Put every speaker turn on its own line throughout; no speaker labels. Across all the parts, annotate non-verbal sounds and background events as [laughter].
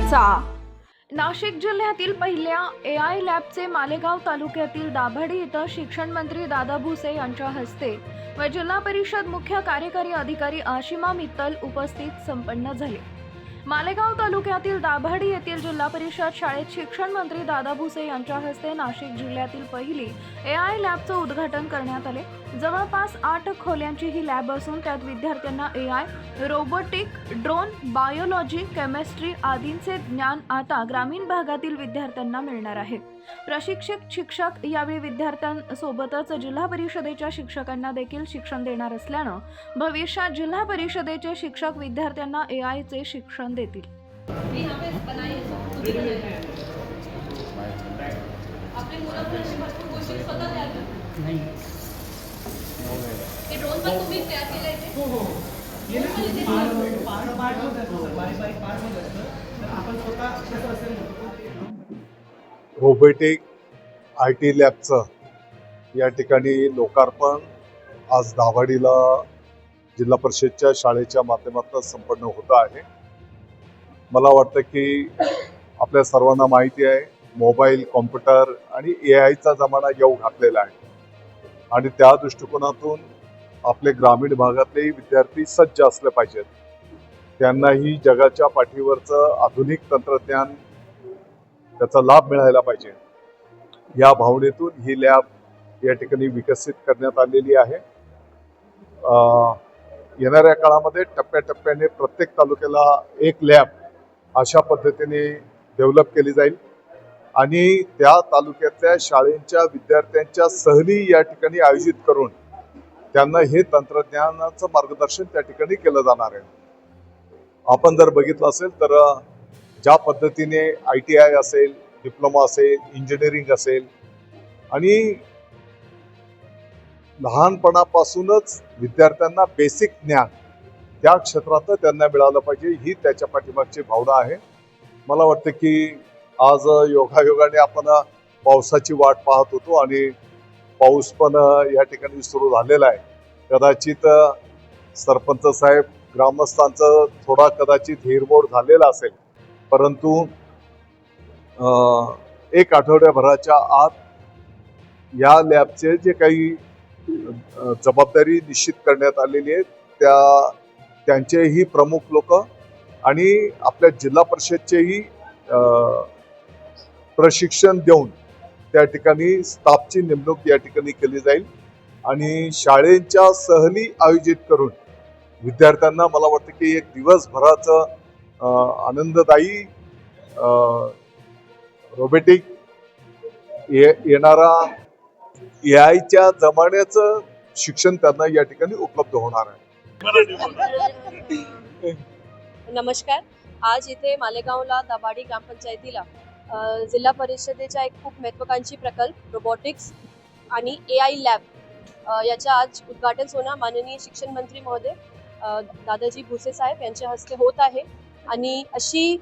चर्चा नाशिक जिल्ह्यातील पहिल्या ए आय लॅबचे मालेगाव तालुक्यातील दाभाडी इथं शिक्षण मंत्री दादा भुसे यांच्या हस्ते व जिल्हा परिषद मुख्य कार्यकारी अधिकारी आशिमा मित्तल उपस्थित संपन्न झाले. मालेगाव तालुक्यातील दाभाडी येथील जिल्हा परिषद शाळेत शिक्षण मंत्री दादा भुसे यांच्या हस्ते नाशिक जिल्ह्यातील पहिली ए आय लॅबचं उद्घाटन करण्यात आले. जवळपास आठ खोल्यांची ही लॅब असून त्यात विद्यार्थ्यांना A I robotic drone biology chemistry आदींचे ज्ञान आता ग्रामीण भागातील विद्यार्थ्यांना मिळणार आहे. प्रशिक्षित शिक्षक यावेळी विद्यार्थ्यांसोबतच जिल्हा परिषदेच्या शिक्षकांना देखील शिक्षण देणार असल्यानं भविष्यात जिल्हा परिषदेचे शिक्षक विद्यार्थ्यांना ए आयचे शिक्षण देतील.
हे
हो हो. कसं असेल
रोबोटिक आय टी लॅबचं या ठिकाणी लोकार्पण आज दाभाडीला जिल्हा परिषदच्या शाळेच्या माध्यमातून संपन्न होतं आहे. मला वाटतं की आपल्या सर्वांना माहिती आहे मोबाईल कॉम्प्युटर आणि ए आयचा जमाना येऊ घातलेला आहे. आणि त्या दृष्टिकोनातून आपले ग्रामीण भागातलेही विद्यार्थी सज्ज असले पाहिजेत. त्यांनाही जगाच्या पाठीवरचं आधुनिक तंत्रज्ञान त्याचा लाभ मिळायला पाहिजे. या भावनेतून ही लॅब या ठिकाणी विकसित करण्यात आलेली आहे. येणाऱ्या काळामध्ये टप्प्याटप्प्याने प्रत्येक तालुक्याला एक लॅब अशा पद्धतीने डेव्हलप केली जाईल. आणि त्या तालुक्यातल्या शाळेंच्या विद्यार्थ्यांच्या सहली या ठिकाणी आयोजित करून त्यांना हे तंत्रज्ञानाचं मार्गदर्शन त्या ठिकाणी केलं जाणार आहे. आपण जर बघितलं असेल तर ज्या पद्धतीने आय टी आय असेल डिप्लोमा असेल इंजिनिअरिंग असेल आणि लहानपणापासूनच विद्यार्थ्यांना बेसिक ज्ञान त्या क्षेत्रात त्यांना मिळालं पाहिजे. ही त्याच्या पाठीमागची भावना आहे. मला वाटतं की आज योगायोगाने आपण पावसाची वाट पाहत होतो आणि पाऊस पण या ठिकाणी सुरू झालेला आहे. कदाचित सरपंच साहेब ग्रामस्थांचं थोडा कदाचित हिरमोड झालेला असेल. परंतु एक आठवड्याभराच्या आत या लॅबचे जे काही जबाबदारी निश्चित करण्यात आलेली आहे त्या त्यांचेही प्रमुख लोक आणि आपल्या जिल्हा परिषदचेही प्रशिक्षण देऊन त्या ठिकाणी स्टाफची नेमणूक या ठिकाणी केली जाईल आणि शाळेच्या सहली आयोजित करून विद्यार्थ्यांना मला वाटतं की एक दिवसभराचं आनंददायी आनंददायी रोबोटिक येणारा ए आयच्या जमान्याचं शिक्षण त्यांना या ठिकाणी उपलब्ध होणार आहे. [laughs]
नमस्कार. आज इथे मालेगावला दाभाडी ग्रामपंचायतीला जिल्हा परिषदेचा एक खूप महत्वाकांक्षी प्रकल्प रोबोटिक्स आणि ए आय लॅब याच्या आज उद्घाटन होणार. माननीय शिक्षण मंत्री महोदय दादाजी भुसे साहेब यांच्या हस्ते होत आहे. आणि अशी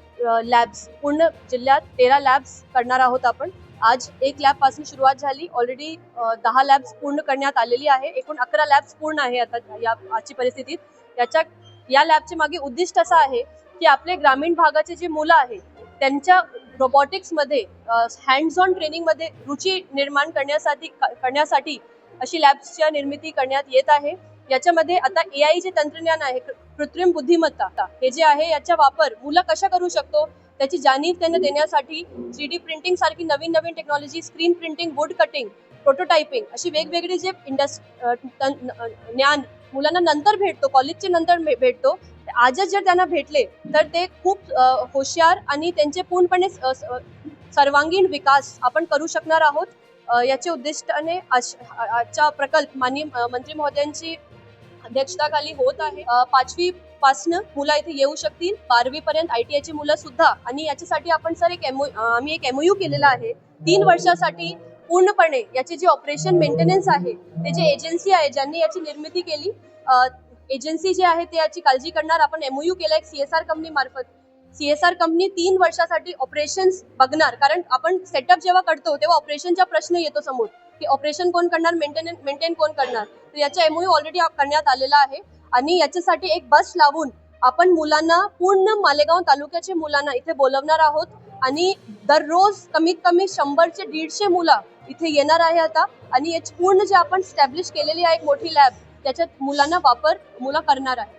लॅब्स पूर्ण जिल्ह्यात तेरा लॅब्स करणार आहोत आपण. आज एक लॅबपासून सुरुवात झाली. ऑलरेडी दहा लॅब्स पूर्ण करण्यात आलेली आहे. एकूण अकरा लॅब्स पूर्ण आहे आता या आजची परिस्थितीत. याच्या या लॅबचे मागे उद्दिष्ट असं आहे की आपले ग्रामीण भागाचे जे मुलं आहेत त्यांच्या रोबोटिक्समध्ये हँड्स ऑन ट्रेनिंगमध्ये रुची निर्माण करण्यासाठी करण्यासाठी अशी लॅब्सच्या निर्मिती करण्यात येत आहे. याच्यामध्ये आता ए आय जे तंत्रज्ञान आहे. कृत्रिम बुद्धिमत्ता हे जे आहे याचा वापर मुलं कशा करू शकतो? त्याची जाणीव त्यांना देण्यासाठी थ्री डी प्रिंटिंग सारखी नवीन नवीन technology screen printing wood cutting prototyping अशी वेगवेगळी जे इंडस्ट ज्ञान मुलांना नंतर भेटतो कॉलेजचे नंतर भेटतो आजच जर त्यांना भेटले तर ते खूप होशियार आणि त्यांचे पूर्णपणे सर्वांगीण विकास आपण करू शकणार आहोत. याचे उद्दिष्टाने आज- आजचा प्रकल्प माननीय मंत्री महोदयांची अध्यक्षताखाली होत आहे. पाचवी पासनं मुलं इथे येऊ शकतील. बारावी पर्यंत आय टी आयची मुलं सुद्धा. आणि याच्यासाठी आपण सर एक एमओ आम्ही एक एमओयू केलेला आहे. तीन वर्षासाठी पूर्णपणे याचे जे ऑपरेशन मेंटेनन्स आहे ते जे एजन्सी आहे ज्यांनी याची निर्मिती केली एजन्सी जे आहे ते याची काळजी करणार. आपण एमओयू केला एक सीएसआर कंपनी मार्फत. सीएसआर कंपनी तीन वर्षासाठी ऑपरेशन्स बघणार. कारण आपण सेटअप जेव्हा करतो तेव्हा ऑपरेशनचा प्रश्न येतो समोर. की ऑपरेशन कोण करणार मेंटेन मेंटेन कोण करणार? तर याचा एमओयू ऑलरेडी करण्यात आलेला आहे. आणि याच्यासाठी एक बस लावून आपण मुलांना पूर्ण मालेगाव तालुक्याचे मुलांना इथे बोलवणार आहोत. आणि दररोज कमीत कमी शंभरचे दीडशे मुलं इथे येणार आहे आता. आणि याची पूर्ण जे आपण स्टॅब्लिश केलेली आहे एक मोठी लॅब त्याच्यात मुलांना वापर मुलं करणार आहे.